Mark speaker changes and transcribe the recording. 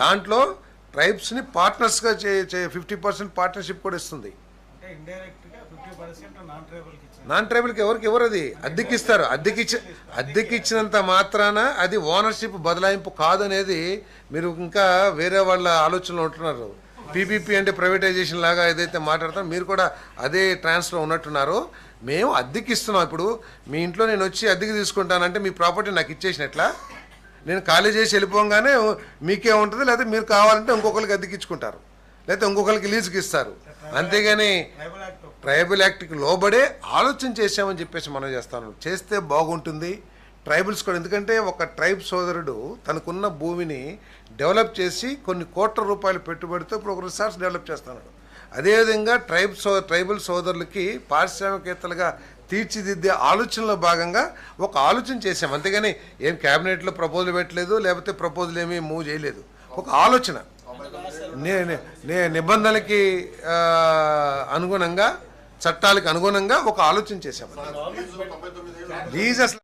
Speaker 1: దాంట్లో ట్రైబ్స్ని పార్ట్నర్స్గా చే fifty percent partnership కూడా ఇస్తుంది.
Speaker 2: నాన్
Speaker 1: ట్రైబల్కి ఎవరికి ఎవరు అది? అద్దెకిస్తారు. అద్దెకిచ్చి అద్దెకిచ్చినంత మాత్రాన అది ఓనర్షిప్ బదలాయింపు కాదనేది మీరు ఇంకా వేరే వాళ్ళ ఆలోచనలో ఉంటున్నారు. పీపీపీ అంటే ప్రైవేటైజేషన్ లాగా ఏదైతే మాట్లాడతారో మీరు కూడా అదే ట్రాన్స్లో ఉన్నట్టున్నారు. మేము అద్దెకి ఇస్తున్నాం ఇప్పుడు మీ ఇంట్లో నేను వచ్చి అద్దెకి తీసుకుంటానంటే మీ ప్రాపర్టీ నాకు ఇచ్చేసినట్లా? నేను ఖాళీ చేసి వెళ్ళిపోగానే మీకే ఉంటుంది లేకపోతే మీరు కావాలంటే ఇంకొకరికి అద్దెకిచ్చుకుంటారు. లేకపోతే ఇంకొకరికి లీజుకి ఇస్తారు. అంతేగాని
Speaker 2: ట్రైబల్
Speaker 1: యాక్ట్కి లోబడే ఆలోచన చేశామని చెప్పేసి మనం చేస్తాను. చేస్తే బాగుంటుంది. ట్రైబల్స్ కూడా ఎందుకంటే ఒక ట్రైబ్ సోదరుడు తనకున్న భూమిని డెవలప్ చేసి కొన్ని కోట్ల రూపాయల పెట్టుబడితో ఇప్పుడు ఒక రిసార్ట్స్ డెవలప్ చేస్తున్నాడు. అదేవిధంగా ట్రైబ్ సో ట్రైబల్ సోదరులకి పారిశ్రామికవేత్తలుగా తీర్చిదిద్దే ఆలోచనలో భాగంగా ఒక ఆలోచన చేశాం. అంతేగాని ఏం క్యాబినెట్లో ప్రపోజల్ పెట్టలేదు లేకపోతే ప్రపోజల్ ఏమీ మూవ్ చేయలేదు. ఒక ఆలోచన. నే నిబంధనలకి అనుగుణంగా చట్టాలకు అనుగుణంగా ఒక ఆలోచన చేశాం. లీజ్ అసలు